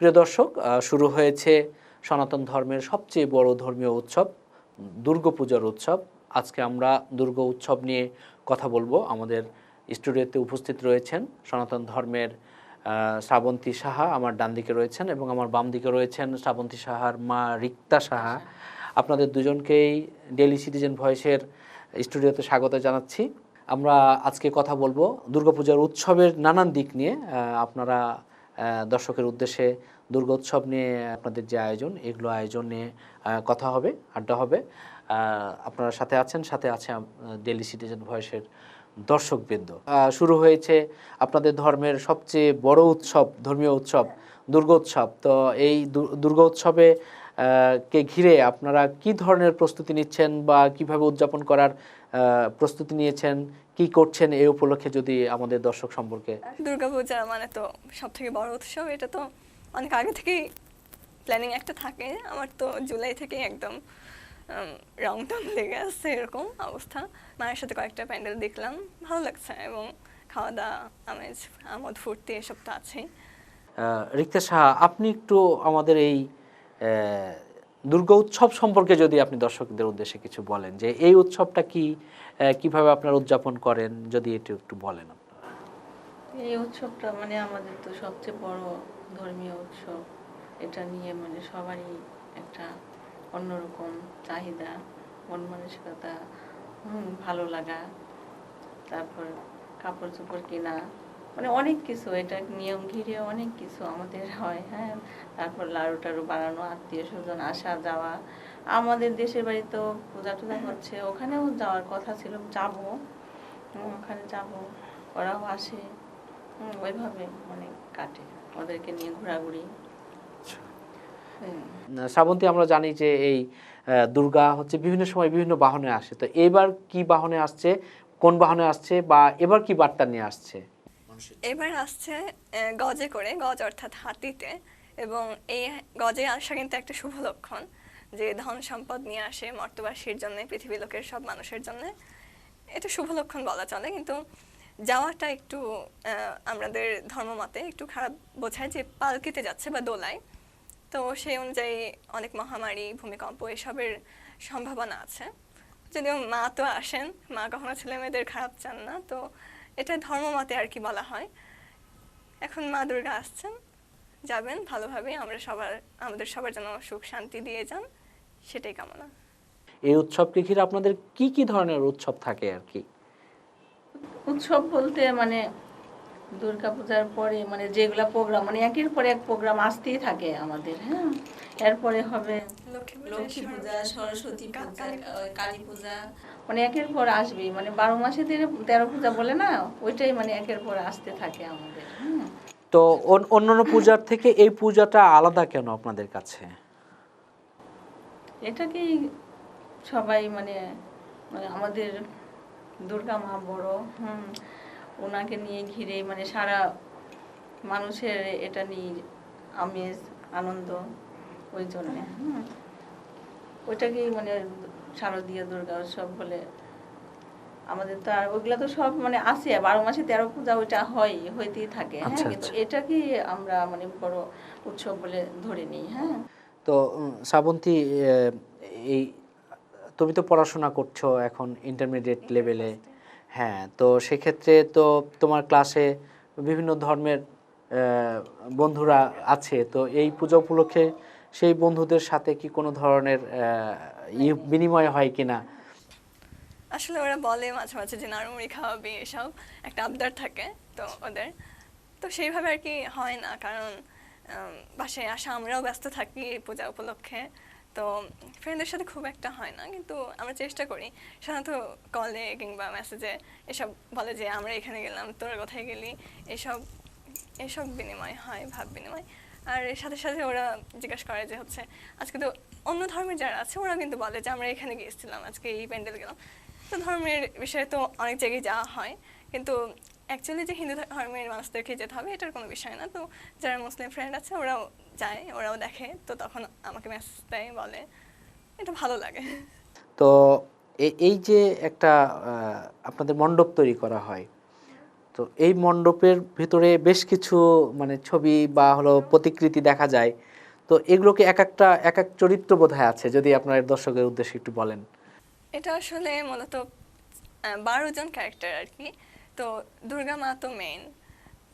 প্রিয় দর্শক শুরু হয়েছে সনাতন ধর্মের সবচেয়ে বড় ধর্মীয় উৎসব দুর্গাপূজার উৎসব। আজকে আমরা দুর্গা উৎসব নিয়ে কথা বলব। আমাদের স্টুডিওতে উপস্থিত রয়েছেন সনাতন ধর্মের শ্রাবন্তী সাহা আমার ডান দিকে রয়েছেন এবং আমার বাম দিকে রয়েছেন শ্রাবন্তী সাহার মা রিক্তা সাহা। আপনাদের দুজনকেই ডেলি সিটিজেন ভয়েসের স্টুডিওতে স্বাগত জানাচ্ছি। আমরা আজকে কথা বলব দুর্গাপূজার উৎসবের নানান দিক নিয়ে। আপনারা দর্শকের উদ্দেশ্যে দুর্গোৎসব নিয়ে আপনাদের যে আয়োজন, এগুলো আয়োজন নিয়ে কথা হবে, আড্ডা হবে। আপনার সাথে আছেন, সাথে আছে ডেলি সিটিজেন ভয়েসের দর্শকবৃন্দ। শুরু হয়েছে আপনাদের ধর্মের সবচেয়ে বড় উৎসব, ধর্মীয় উৎসব, দুর্গোৎসব। তো এই দুর্গোৎসবে কে ঘিরে আপনারা কি ধরনের প্রস্তুতি নিচ্ছেন বা কীভাবে উদযাপন করার প্রস্তুতি নিয়েছেন কি করছেন এই উপলক্ষে যদি আমাদের দর্শক সম্পর্কে? দুর্গাপূজা মানে তো সব থেকে বড় উৎসব এটা তো অনেক আগে থেকেই প্ল্যানিং একটা থাকে। আমার তো জুলাই থেকেই একদম রং টং লেগে আসছে এরকম অবস্থা। মায়ের সাথে কয়েকটা প্যান্ডেল দেখলাম ভালো লাগছে এবং খাওয়া দাওয়া আমেজ আমোদ ফুর্তি এসব তো আছেই। রিক্তা সাহা আপনি একটু আমাদের এই দুর্গা উৎসব সম্পর্কে যদি আপনি দর্শকদের উদ্দেশ্যে কিছু বলেন, যে এই উৎসবটা কি কীভাবে আপনারা উদযাপন করেন, যদি একটু একটু বলেন এই উৎসবটা মানে আমাদের তো সবচেয়ে বড় ধর্মীয় উৎসব। এটা নিয়ে মানে সবারই একটা অন্যরকম চাহিদা, মন মানসিকতা ভালো লাগা। তারপর কাপড় চোপড় কেনা মানে অনেক কিছু এটা নিয়ম ঘিরে অনেক কিছু আমাদের হয় হ্যাঁ? তারপর লাড়ু টাড়ু বানানো আত্মীয় স্বজন আসা যাওয়া। আমাদের দেশের বাড়ি তো পূজা টুজা হচ্ছে ওখানেও যাওয়ার কথা ছিল যাব। ওখানে যাব ওরাও আসে। ওইভাবে মানে কাটে ওদেরকে নিয়ে ঘোরাঘুরি। শ্রাবন্তী আমরা জানি যে এই দুর্গা হচ্ছে বিভিন্ন সময় বিভিন্ন বাহনে আসে তো এবার কি বাহনে আসছে কোন বাহনে আসছে বা এবার কি বার্তা নিয়ে আসছে? এবার আসছে গজে করে, গজ অর্থাৎ হাতিতে, এবং এই গজে আসা কিন্তু একটা শুভ লক্ষণ, যে ধন সম্পদ নিয়ে আসে মর্তবাসীর জন্য, পৃথিবী লোকের সব মানুষের জন্য। এটা শুভ লক্ষণ বলা চলে, কিন্তু যাওয়াটা একটু আমাদের ধর্মমতে একটু খারাপ বোঝায় যে পালকিতে যাচ্ছে বা দোলায়। তো সেই অনুযায়ী অনেক মহামারী, ভূমিকম্প এসবের সম্ভাবনা আছে। যদিও মা তো আসেন, মা কখনো ছেলে মেয়েদের খারাপ চান না, তো এটা ধর্মমতে আর কি বলা হয়। এখন মা দুর্গা আসছেন যাবেন ভালোভাবে আমরা সবার আমাদের সবার যেন সুখ শান্তি দিয়ে যান সেটাই কামনা। এই উৎসবকে ঘিরে আপনাদের কি কি ধরনের উৎসব থাকে আর কি? উৎসব বলতে মানে দুর্গা পূজার পরে মানে যেগুলা প্রোগ্রাম মানে একের পর এক প্রোগ্রাম আসতেই থাকে আমাদের হ্যাঁ? এরপরে হবে লক্ষ্মী পূজা, সরস্বতী পূজা কালী পূজা। মানে একের পর আসবেই মানে বারো মাসে তেরো পূজা বলে না ওইটাই মানে একের পর আসতে থাকে আমাদের তো অন- অন্যান্য পূজার থেকে এই পূজাটা আলাদা কেন আপনাদের কাছে? এটাকেই সবাই মানে মানে আমাদের দুর্গা মা বড় হুম ওনাকে নিয়ে ঘিরে মানে সারা মানুষের এটা নিয়ে আমেজ আনন্দ ওই জন্যে হুম। ওইটাকেই মানে শারদীয় দুর্গা উৎসব বলে। আমাদের তো আর ওইগুলা তো সব মানে আছে বারো মাসে তেরো পূজা ওইটা হয় হইতেই থাকে। আচ্ছা, হ্যাঁ কিন্তু আচ্ছা। এটাকেই আমরা মানে বড় উৎসব বলে ধরে নিই হ্যাঁ। তো শ্রাবন্তী এই তুমি তো পড়াশোনা করছ এখন ইন্টারমিডিয়েট লেভেলে হ্যাঁ তো সেক্ষেত্রে তো তোমার ক্লাসে বিভিন্ন ধর্মের আহ, বন্ধুরা আছে তো এই পূজা উপলক্ষে সেই বন্ধুদের সাথে কি কোনো ধরনের বিনিময় হয় কিনা? আসলে ওরা বলে মাঝে মাঝে যে নাড়ুমুড়ি খাওয়াবি, এসব। একটা আবদার থাকে তো ওদের। তো সেইভাবে আর কি হয় না, কারণ বাসায় আসা আমরাও ব্যস্ত থাকি পূজা উপলক্ষে। তো ফ্রেন্ডদের সাথে খুব একটা হয় না, কিন্তু আমরা চেষ্টা করি। সাধারণত কলে কিংবা মেসেজে এসব বলে যে, আমরা এখানে গেলাম, তোরা কোথায় গেলি? এসব এসব বিনিময় হয়, ভাব বিনিময়। আর এর সাথে সাথে ওরা জিজ্ঞাসা করে যে হচ্ছে, আজকে তো অন্য ধর্মের যারা আছে, ওরা কিন্তু বলে যে আমরা এখানে গিয়েছিলাম, আজকে এই প্যান্ডেল গেলাম। তো ধর্মের বিষয়ে তো অনেক জায়গায় যাওয়া হয়, কিন্তু অ্যাকচুয়ালি যে হিন্দু ধর্মের মানুষদেরকে যেতে হবে, এটার কোনো বিষয় না। তো যারা মুসলিম ফ্রেন্ড আছে, ওরাও যায়, ওরাও দেখে, তো তখন আমাকে মেসেজ দেয়, বলে, এটা ভালো লাগে। তো এই যে একটা আপনাদের মণ্ডপ তৈরি করা হয় তো এই মণ্ডপের ভিতরে বেশ কিছু মানে ছবি বা হলো প্রতিকৃতি দেখা যায়। তো এগুলোকে এক একটা, এক এক চরিত্র বোধহয় আছে, যদি আপনার দর্শকের উদ্দেশ্যে একটু বলেন? এটা আসলে মূলত বারো জন ক্যারেক্টার আর কি তো দুর্গা মা তো মেইন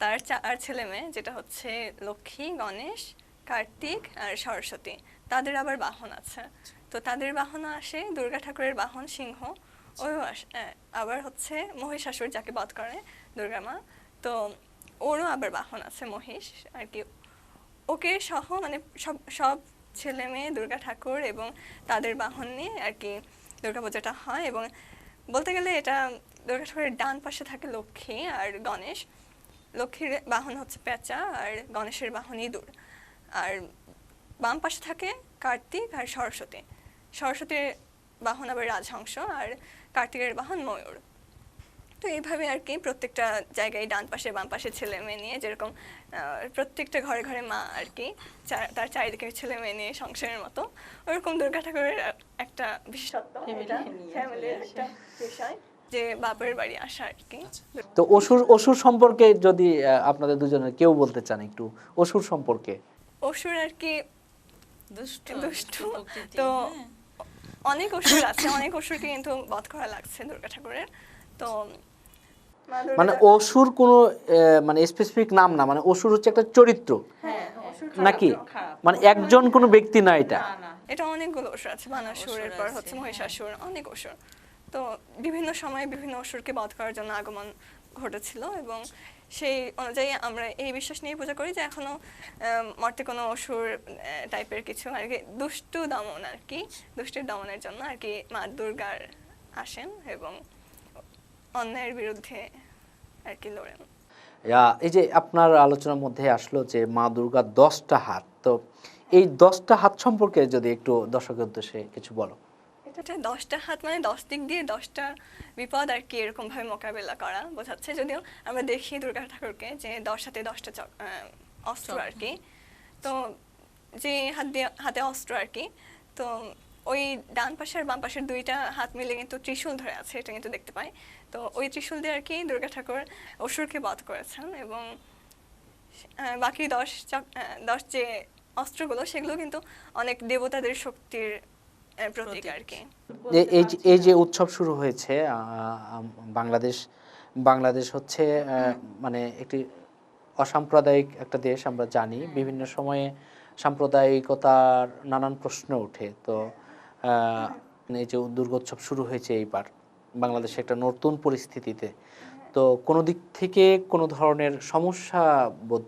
তার চার ছেলে মেয়ে, যেটা হচ্ছে লক্ষ্মী, গণেশ, কার্তিক আর সরস্বতী। তাদের আবার বাহন আছে। তো তাদের বাহন আসে, দুর্গা ঠাকুরের বাহন সিংহ। আসে আবার হচ্ছে মহিষাসুর যাকে বধ করে দুর্গা মা তো ওরও আবার বাহন আছে মহিষ আর কি। ওকে সহ মানে সব সব ছেলে মেয়ে দুর্গা ঠাকুর এবং তাদের বাহন নিয়ে আর কি দুর্গা পূজাটা হয় এবং বলতে গেলে এটা দুর্গা ঠাকুরের ডান পাশে থাকে লক্ষ্মী আর গণেশ। লক্ষ্মীর বাহন হচ্ছে পেঁচা আর গণেশের বাহন ইঁদুর আর বাম পাশে থাকে কার্তিক আর সরস্বতী। সরস্বতীর বাহন আবার রাজহংস আর কার্তিকের বাহন ময়ূর। তো এইভাবে আর কি প্রত্যেকটা জায়গায় ডান পাশে বাম পাশে ছেলে মেয়ে নিয়ে যেরকম প্রত্যেকটা ঘরে ঘরে মা আর কি চা- তার চারিদিকে ছেলে মেয়ে নিয়ে সংসারের মতো ওরকম দুর্গা ঠাকুরের একটা বিশেষত্ব ফ্যামিলির একটা বিষয় যে বাপের বাড়ি আসা আর কি। তো অসুর অসুর সম্পর্কে যদি আপনাদের দুজনের কেউ বলতে চান একটু অসুর সম্পর্কে। অসুর আর কি দুষ্ট দুষ্টু। তো হ্যাঁ। অনেক অসুর আছে অনেক অসুরকে কিন্তু বধ করা লাগছে দুর্গা ঠাকুরের। তো মানে অসুর কোনো আহ, মানে স্পেসিফিক নাম না মানে অসুর হচ্ছে একটা চরিত্র। হ্যাঁ নাকি? মানে একজন কোনো ব্যক্তি না এটা। না না এটা অনেকগুলো অসুর আছে এরপর আছে, হচ্ছে হ্যাঁ। মহিষাসুর অনেক অসুর। তো বিভিন্ন সময়ে বিভিন্ন অসুরকে বধ করার জন্য আগমন ঘটেছিল এবং সেই অনুযায়ী আমরা এই বিশ্বাস নিয়ে পূজা করি যে এখনও আহ, মর্তে কোনো অসুর টাইপের কিছু আর কি দুষ্টু দমন আর কি দুষ্টের দমনের জন্য আর কি মা দুর্গার আসেন এবং অন্যায়ের বিরুদ্ধে আর কি লড়েন এই যে আপনার আলোচনার মধ্যে আসলো যে মা দুর্গার দশটা হাত তো এই দশটা হাত সম্পর্কে যদি একটু দর্শকের উদ্দেশ্যে কিছু বলো। এটা দশটা হাত মানে দশ দিক দিয়ে দশটা বিপদ আর কি এরকম ভাবে মোকাবেলা করা বোঝাচ্ছে। যদিও আমরা দেখি দুর্গা ঠাকুরকে যে দশ হাতে দশটা অস্ত্র আর কি। তো যে হাত দিয়ে হাতে অস্ত্র আর কি তো ওই ডান পাশের বাম পাশের দুইটা হাত মিলে কিন্তু ত্রিশূল ধরে আছে এটা কিন্তু দেখতে পাই। তো ওই ত্রিশূল দিয়ে আর কি দুর্গা ঠাকুর অসুরকে বধ করেছেন এবং বাকি দশ চক- দশ যে অস্ত্রগুলো সেগুলো কিন্তু অনেক দেবতাদের শক্তির প্রতীক আর কি। এই যে- এই যে উৎসব শুরু হয়েছে আহ, বাংলাদেশ বাংলাদেশ হচ্ছে আহ, মানে একটি অসাম্প্রদায়িক একটা দেশ আমরা জানি। বিভিন্ন সময়ে সাম্প্রদায়িকতার নানান প্রশ্ন ওঠে। তো এই যে দুর্গোৎসব শুরু হয়েছে এইবার বাংলাদেশে একটা নতুন পরিস্থিতিতে, তো কোনো দিক থেকে কোনো ধরনের সমস্যা বোধ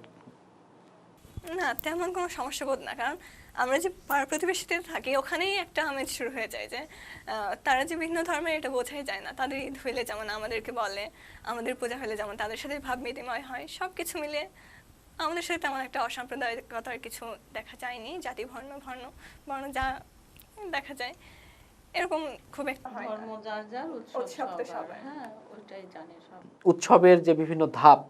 না, তেমন কোনো সমস্যা বোধ না, কারণ আমরা যে পাড়া প্রতিবেশীতে থাকি, ওখানেই একটা আমেজ শুরু হয়ে যায় যে তারা যে ভিন্ন ধর্মের এটা বোঝাই যায় না। তাদের ঈদ হইলে যেমন আমাদেরকে বলে, আমাদের পূজা হলে যেমন তাদের সাথে ভাব বিনিময় হয় সব কিছু মিলে আমাদের সাথে তেমন একটা অসাম্প্রদায়িকতার কিছু দেখা যায়নি, জাতি বর্ণ বর্ণ বর্ণ যা দেখা যায়। এরকম খুব একটা হয় ধর্ম যার যার উৎসব সবার। হ্যাঁ ওইটাই জানে সব। উৎসবের যে বিভিন্ন ধাপ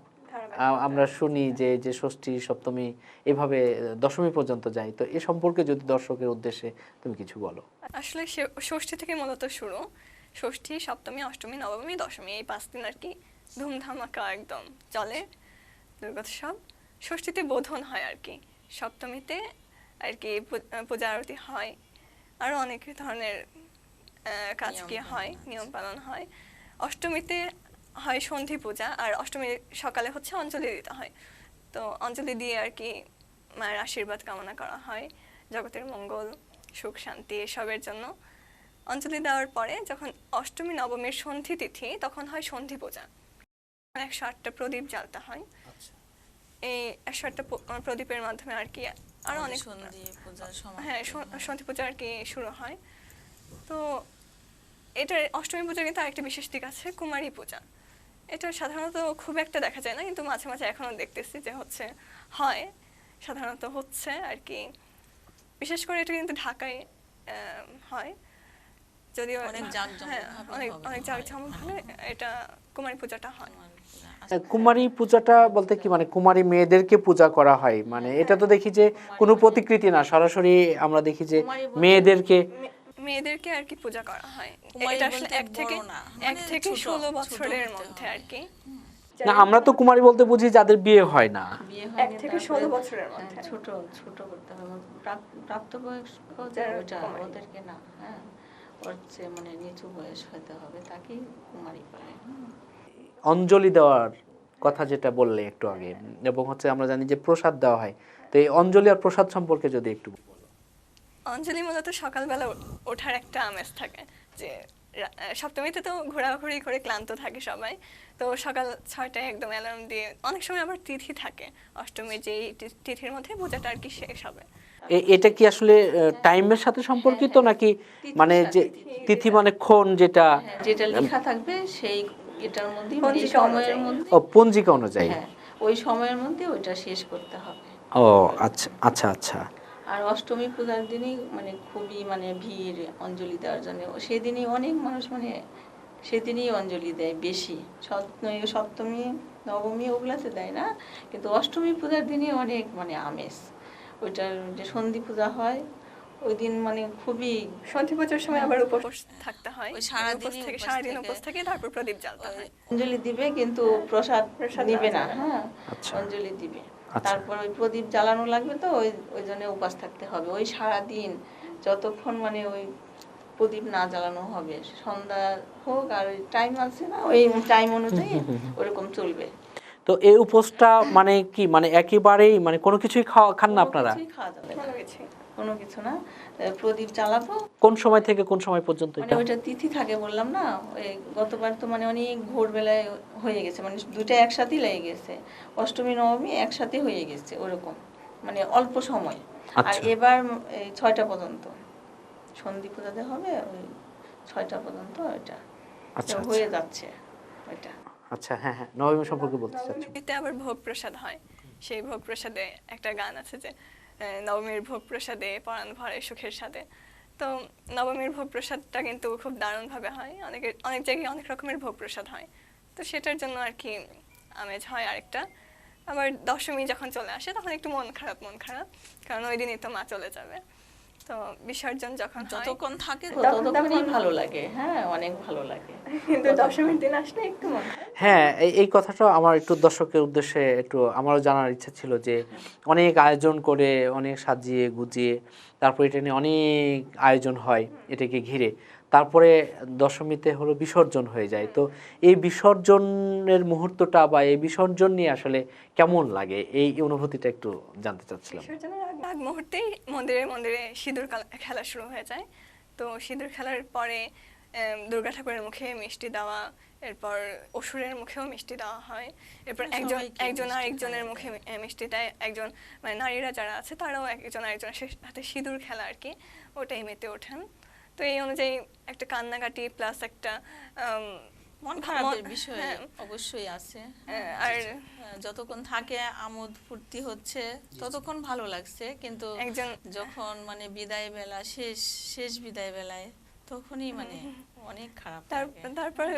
আমরা শুনি যে যে ষষ্ঠী সপ্তমী এভাবে দশমী পর্যন্ত যাই তো এ সম্পর্কে যদি দর্শকের উদ্দেশ্যে তুমি কিছু বলো। আসলে ষষ্ঠী থেকে মূলত শুরু। ষষ্ঠী সপ্তমী অষ্টমী নবমী দশমী এই পাঁচ দিন আর কি ধুমধামাকা একদম চলে দুর্গোৎসব। ষষ্ঠীতে বোধন হয় আর কি। সপ্তমীতে আর কি পূজা আরতি হয়। আরও অনেক ধরনের কাজ কি হয় নিয়ম পালন হয়। অষ্টমীতে হয় সন্ধি পূজা আর অষ্টমীর সকালে হচ্ছে অঞ্জলি দিতে হয়। তো অঞ্জলি দিয়ে আর কি মায়ের আশীর্বাদ কামনা করা হয়। জগতের মঙ্গল সুখ শান্তি এসবের জন্য। অঞ্জলি দেওয়ার পরে যখন অষ্টমী নবমীর সন্ধি তিথি তখন হয় সন্ধি পূজা। একশো আটটা প্রদীপ জ্বালতে হয়। এই একশো আটটা প্রদীপের মাধ্যমে আর কি আরও অনেক হ্যাঁ সন্ধি পূজা আর কি শুরু হয়। তো এটার অষ্টমী পূজা কিন্তু আরেকটা বিশেষ দিক আছে কুমারী পূজা। এটা সাধারণত খুব একটা দেখা যায় না কিন্তু মাঝে মাঝে এখনও দেখতেছি যে হচ্ছে হয়। সাধারণত হচ্ছে আর কি। বিশেষ করে এটা কিন্তু ঢাকায় হয়। যদিও অনেক হ্যাঁ অনেক অনেক হয়। এটা কুমারী পূজাটা হয়। কুমারী পূজাটা বলতে কি মানে কুমারী মেয়েদেরকে পূজা করা হয় মানে এটা তো দেখি যে কোনো প্রতিকৃতি না সরাসরি আমরা দেখি যে মেয়েদেরকে মেয়েদেরকে আর কি পূজা করা হয়। এটা আসলে এক থেকে এক মানে থেকে ছোট, ষোলো বছরের মধ্যে হয়। আর কি। না আমরা তো কুমারী বলতে বুঝি যাদের বিয়ে হয় না। এক থেকে ষোলো বছরের হ্যাঁ, মধ্যে ছোট ছোট করতে হবে। প্রাপ- প্রাপ্তবয়স্ক যারা ওটা। ওদেরকে না হ্যাঁ ওর চেয়ে মানে নিচু বয়স হতে হবে তাকেই কুমারী বলে। অঞ্জলি দেওয়ার কথা যেটা বললে একটু আগে এবং হচ্ছে আমরা জানি যে প্রসাদ দেওয়া হয়। তো এই অঞ্জলি আর প্রসাদ সম্পর্কে যদি একটু বলো। অঞ্জলি মূলত সকালবেলা ওঠার একটা আমেজ থাকে যে সপ্তমীতে তো ঘোরাঘুরি করে ক্লান্ত থাকে সবাই। তো সকাল ছয়টায় একদম অ্যালার্ম দিয়ে অনেক সময় আবার তিথি থাকে। অষ্টমীর যে তিথির মধ্যে পূজাটা আর কি শেষ হবে। এটা কি আসলে টাইমের সাথে সম্পর্কিত নাকি মানে যে তিথি মানে ক্ষণ যেটা হ্যাঁ, যেটা লেখা থাকবে সেই এটার মধ্যে মানে সময়ের মধ্যে ও পঞ্জিকা অনুযায়ী? হ্যাঁ ওই সময়ের মধ্যে ওইটা শেষ করতে হবে। ও আচ্ছা আচ্ছা আচ্ছা। আর অষ্টমী পূজার দিনই মানে খুবই মানে ভিড় অঞ্জলি দেওয়ার জন্য। সেদিনই অনেক মানুষ মানে সেদিনই অঞ্জলি দেয় বেশি। সপ্তমী সপ্তমী নবমী ওগুলাতে দেয় না কিন্তু অষ্টমী পূজার দিনই অনেক মানে আমেজ। ওইটার যে সন্ধি পূজা হয় ওই দিন মানে খুবই সন্ধি পুজোর সময় আবার উপোস থাকতে হয়। উপোস থেকে উপোস সারাদিন উপোস থেকে তারপর প্রদীপ জ্বালতে হয়। অঞ্জলি দিবে কিন্তু প্রসাদ প্রসাদ নিবে না। হ্যাঁ। আচ্ছা। অঞ্জলি দিবে। আচ্ছা। তারপর ওই প্রদীপ জ্বালানো লাগবে তো ওই ওই জন্য উপাস থাকতে হবে। ওই সারা দিন যতক্ষণ মানে ওই প্রদীপ না জ্বালানো হবে সন্ধ্যা হোক আর ওই টাইম আছে না ওই টাইম অনুযায়ী ওরকম চলবে। তো এই উপোসটা মানে কি? মানে একেবারেই মানে কোনো কিছুই খাওয়া খান না আপনারা? খাওয়া যাবে কোনো কিছু না প্রদীপ জ্বালাবো। কোন সময় থেকে কোন সময় পর্যন্ত মানে ওইটা তিথি থাকে বললাম না ওই গতবার তো মানে অনেক ভোরবেলায় হয়ে গেছে মানে দুইটা একসাথেই লেগে গেছে। অষ্টমী নবমী একসাথে হয়ে গেছে ওরকম মানে অল্প সময়। আর আচ্ছা। এবার এই ছয়টা পর্যন্ত। সন্ধি পূজাতে হবে ওই ছয়টা পর্যন্ত ওইটা। আচ্ছা, আচ্ছা। হয়ে যাচ্ছে ওইটা। আচ্ছা হ্যাঁ হ্যাঁ নবমী সম্পর্কে বলতে চাচ্ছি। নবমীতে আবার ভোগ প্রসাদ হয়। সেই ভোগ প্রসাদে একটা গান আছে যে নবমীর ভোগ প্রসাদে, পরাণ ভরে, সুখের সাথে তো নবমীর ভোগ প্রসাদটা কিন্তু খুব দারুণভাবে হয়। অনেকের অনেক জায়গায় অনেক রকমের ভোগ প্রসাদ হয়। তো সেটার জন্য আর কি আমেজ হয় আরেকটা। আবার দশমী যখন চলে আসে, তখন একটু মন খারাপ মন খারাপ। কারণ ওই দিনই তো মা চলে যাবে। তো বিসর্জন যখন যতক্ষণ থাকে ততক্ষণই ভালো লাগে। হ্যাঁ অনেক ভালো লাগে। কিন্তু দশমীর দিন আসলে একটু মন হ্যাঁ এই- কথাটা আমার একটু দর্শকের উদ্দেশ্যে একটু আমারও জানার ইচ্ছা ছিল যে অনেক আয়োজন করে অনেক সাজিয়ে গুজিয়ে তারপর এটা নিয়ে অনেক আয়োজন হয় এটাকে ঘিরে। তারপরে দশমীতে হলো বিসর্জন হয়ে যায়। তো এই বিসর্জনের মুহূর্তটা বা এই বিসর্জন নিয়ে আসলে কেমন লাগে? এই অনুভূতিটা একটু জানতে চাচ্ছিলাম। বিসর্জনের আগ- মুহূর্তেই মন্দিরে মন্দিরে সিঁদুর খেলা শুরু হয়ে যায়। তো সিঁদুর খেলার পরে দুর্গা ঠাকুরের মুখে মিষ্টি দেওয়া এরপর অসুরের মুখেও মিষ্টি দেওয়া হয়। এরপর একজন একজন আরেকজনের মুখে মিষ্টি দেয়। একজন মানে নারীরা যারা আছে তারাও একজন আরেকজনের হাতে সিঁদুর খেলা আর কি ওটাই মেতে ওঠেন। তো এই অনুযায়ী একটা কান্নাকাটি প্লাস একটা মন খারাপের বিষয় হ্যাঁ। অবশ্যই আছে। হ্যাঁ, আর- হ্যাঁ, যতক্ষণ থাকে আমোদ ফুর্তি হচ্ছে ততক্ষণ ভালো লাগছে। কিন্তু একজন যখন মানে বিদায় বেলা শেষ শেষ বিদায় বেলায় তখনই মানে অনেক খারাপ তারপর তারপরে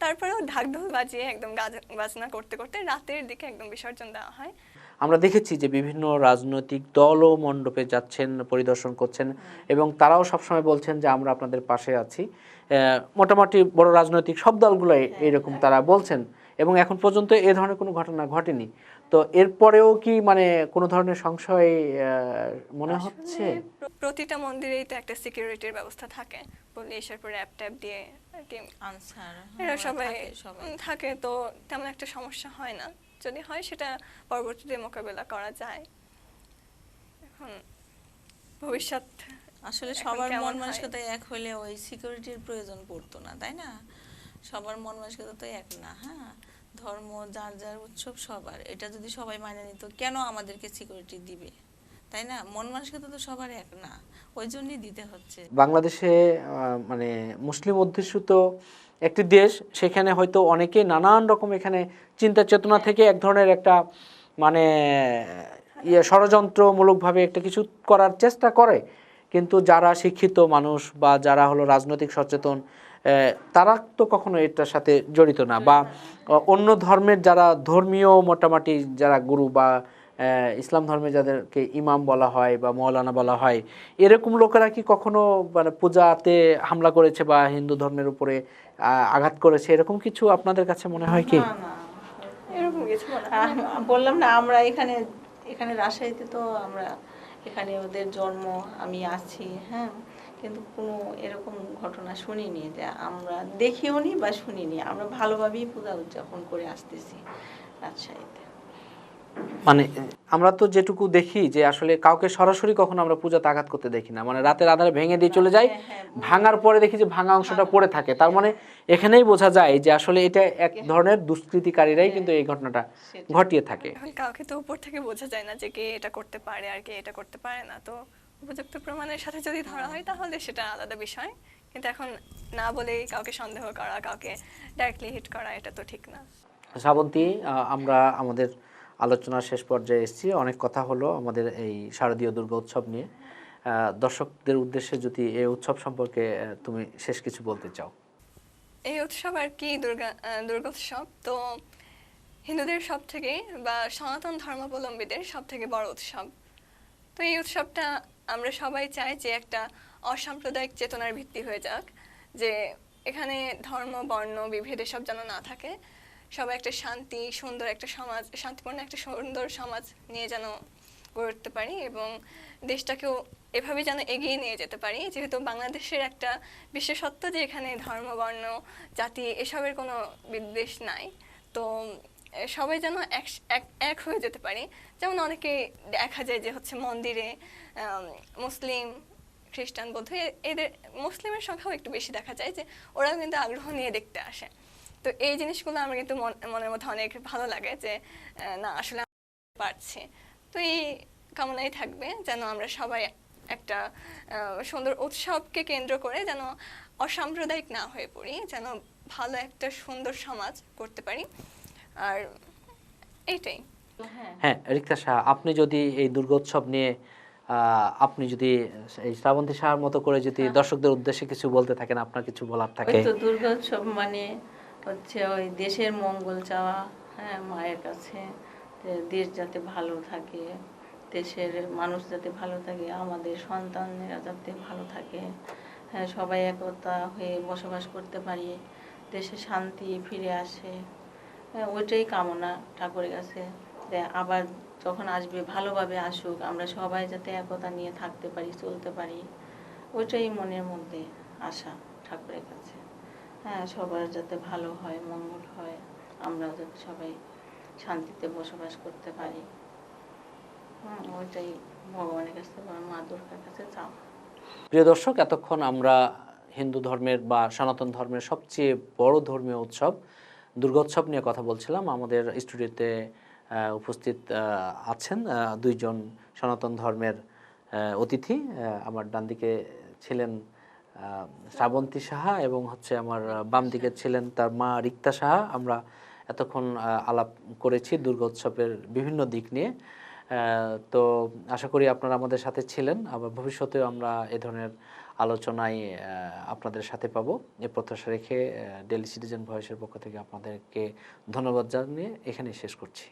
তারপরেও ঢাক ঢোল বাজিয়ে একদম গাজ- বাজনা করতে করতে রাতের দিকে একদম বিসর্জন দেওয়া হয়। আমরা দেখেছি যে বিভিন্ন রাজনৈতিক দলও মণ্ডপে যাচ্ছেন পরিদর্শন করছেন এবং তারাও সবসময় বলছেন যে আমরা আপনাদের পাশে আছি। মোটামুটি বড় রাজনৈতিক সব দলগুলোই এরকম তারা বলছেন এবং এখন পর্যন্ত এ ধরনের কোনো ঘটনা ঘটেনি। তো এরপরেও কি মানে কোনো ধরনের সংশয় আহ, মনে হচ্ছে? প্রতিটা মন্দিরেই তো একটা সিকিউরিটির ব্যবস্থা থাকে। পুলিশ এরপর অ্যাপ ট্যাপ দিয়ে আর কি আনসার এরা সবাই সবাই। থাকে তো তেমন একটা সমস্যা হয় না। যদি হয় সেটা পরবর্তীতে মোকাবেলা করা যায়। এখন ভবিষ্যৎ আসলে সবার মন মানসিকতা এক হলে ওই সিকিউরিটির প্রয়োজন পড়তো না তাই না? সবার মন মানসিকতা তো এক না হ্যাঁ? ধর্ম যার যার উৎসব সবার। এটা যদি সবাই মানে নিত কেন আমাদেরকে সিকিউরিটি দিবে? তাই না? মন মানসিকতা তো সবার এক না ওই জন্যই দিতে হচ্ছে। বাংলাদেশে মানে মুসলিম অধ্যুষিত একটি দেশ, সেখানে হয়তো অনেকে নানান রকম এখানে চিন্তা চেতনা থেকে এক ধরনের একটা মানে ইয়ে ষড়যন্ত্রমূলকভাবে একটা কিছু করার চেষ্টা করে। কিন্তু যারা শিক্ষিত মানুষ বা যারা হলো রাজনৈতিক সচেতন তারা তো কখনো এটার সাথে জড়িত না। বা অন্য ধর্মের যারা ধর্মীয় মোটামুটি যারা গুরু বা ইসলাম ধর্মে যাদেরকে ইমাম বলা হয় বা মৌলানা বলা হয়, এরকম লোকেরা কি কখনো মানে পূজাতে হামলা করেছে বা হিন্দু ধর্মের উপরে আঘাত করেছে? এরকম কিছু আপনাদের কাছে মনে হয় কি? না কিছু বললাম না, আমরা এখানে এখানে রাজশাহীতে তো আমরা এখানে ওদের জন্ম, আমি আছি হ্যাঁ? কিন্তু কোনো এরকম ঘটনা শুনিনি যে আমরা দেখিও নি বা শুনিনি। আমরা ভালোভাবেই পূজা উদযাপন করে আসতেছি রাজশাহীতে। মানে আমরা তো যেটুকু দেখি যে আসলে কাউকে সরাসরি কখনো আমরা পূজাতে আঘাত করতে দেখি না। মানে রাতের আধারে ভেঙে দিয়ে চলে যায় হ্যাঁ, হ্যাঁ, ভাঙার পরে দেখি যে ভাঙা অংশটা পড়ে থাকে। তার মানে এখানেই বোঝা যায় যে আসলে এটা এক ধরনের দুষ্কৃতিকারীরাই কিন্তু এই ঘটনাটা ঘটিয়ে থাকে। কাউকে তো উপর থেকে বোঝা যায় না যে কে এটা করতে পারে আর কে এটা করতে পারে না। তো উপযুক্ত প্রমাণের সাথে যদি ধরা হয় তাহলে সেটা আলাদা বিষয়। কিন্তু এখন না বলেই কাউকে সন্দেহ করা কাউকে ডাইরেক্টলি হিট করা এটা তো ঠিক না। শ্রাবন্তী আহ, আমরা আমাদের আলোচনার শেষ পর্যায়ে এসেছি। অনেক কথা হলো আমাদের এই শারদীয় দুর্গা উৎসব নিয়ে। দর্শকদের উদ্দেশ্যে যদি এই উৎসব সম্পর্কে তুমি শেষ কিছু বলতে চাও। এই উৎসব আর কি দুর্গা আহ, দুর্গোৎসব তো হিন্দুদের সব থেকে বা সনাতন ধর্মাবলম্বীদের সব থেকে বড় উৎসব। তো এই উৎসবটা আমরা সবাই চাই যে একটা অসাম্প্রদায়িক চেতনার ভিত্তি হয়ে যাক যে এখানে ধর্ম বর্ণ বিভেদ এসব যেন না থাকে। সবাই একটা শান্তি সুন্দর একটা সমাজ, শান্তিপূর্ণ একটা সুন্দর সমাজ নিয়ে যেন গড়ে উঠতে পারি এবং দেশটাকেও এভাবে যেন এগিয়ে নিয়ে যেতে পারি। যেহেতু বাংলাদেশের একটা বিশেষত্ব যে এখানে ধর্ম, বর্ণ, জাতি এসবের কোনো বিদ্বেষ নাই। তো সবাই যেন এক এক হয়ে যেতে পারি। যেমন অনেকে দেখা যায় যে হচ্ছে মন্দিরে মুসলিম, খ্রিস্টান, বৌদ্ধ এদের, মুসলিমের সংখ্যাও একটু বেশি দেখা যায় যে ওরাও কিন্তু আগ্রহ নিয়ে দেখতে আসে। তো এই জিনিসগুলো আমার কিন্তু মনের মধ্যে অনেক ভালো লাগে যে না আসলে পারছি। তো এই কামনাই থাকবে যেন আমরা সবাই একটা সুন্দর উৎসবকে কেন্দ্র করে যেন অসাম্প্রদায়িক না হয়ে পড়ি যেন ভালো একটা সুন্দর সমাজ করতে পারি। আর এইটাই হ্যাঁ। হ্যাঁ রিক্তা শাহ আপনি যদি এই দুর্গোৎসব নিয়ে আহ, আপনি যদি এই শ্রাবন্তী শাহর মতো করে যদি দর্শকদের উদ্দেশ্যে কিছু বলতে থাকেন আপনার কিছু বলার থাকে? তো দুর্গোৎসব মানে হচ্ছে ওই দেশের মঙ্গল চাওয়া হ্যাঁ মায়ের কাছে দেশ যাতে ভালো থাকে, দেশের মানুষ যাতে ভালো থাকে, আমাদের সন্তানেরা যাতে ভালো থাকে হ্যাঁ সবাই একতা হয়ে বসবাস করতে পারি, দেশে শান্তি ফিরে আসে হ্যাঁ ওইটাই কামনা ঠাকুরের কাছে আবার যখন আসবে, ভালোভাবে আসুক, আমরা সবাই যাতে একতা নিয়ে থাকতে পারি, চলতে পারি, ওইটাই মনের মধ্যে আশা ঠাকুরের কাছে। হ্যাঁ সবার যাতে ভালো হয়, মঙ্গল হয়, আমরাও যাতে সবাই শান্তিতে বসবাস করতে পারি। হুম, ওইটাই ভগবানের কাছে বা মা দুর্গার কাছে চাওয়া। প্রিয় দর্শক, এতক্ষণ আমরা হিন্দু ধর্মের বা সনাতন ধর্মের সবচেয়ে বড় ধর্মীয় উৎসব, দুর্গোৎসব নিয়ে কথা বলছিলাম। আমাদের স্টুডিওতে উপস্থিত আছেন দুইজন সনাতন ধর্মের অতিথি। আমার ডান দিকে ছিলেন শ্রাবন্তী সাহা এবং হচ্ছে আমার বাম দিকে ছিলেন তার মা রিক্তা সাহা। আমরা এতক্ষণ আলাপ করেছি দুর্গোৎসবের বিভিন্ন দিক নিয়ে। তো আশা করি আপনারা আমাদের সাথে ছিলেন। আবার ভবিষ্যতেও আমরা এ ধরনের আলোচনায় আপনাদের সাথে পাবো। এ প্রত্যাশা রেখে ডেলি সিটিজেন ভয়েসের পক্ষ থেকে আপনাদেরকে ধন্যবাদ জানিয়ে এখানেই শেষ করছি।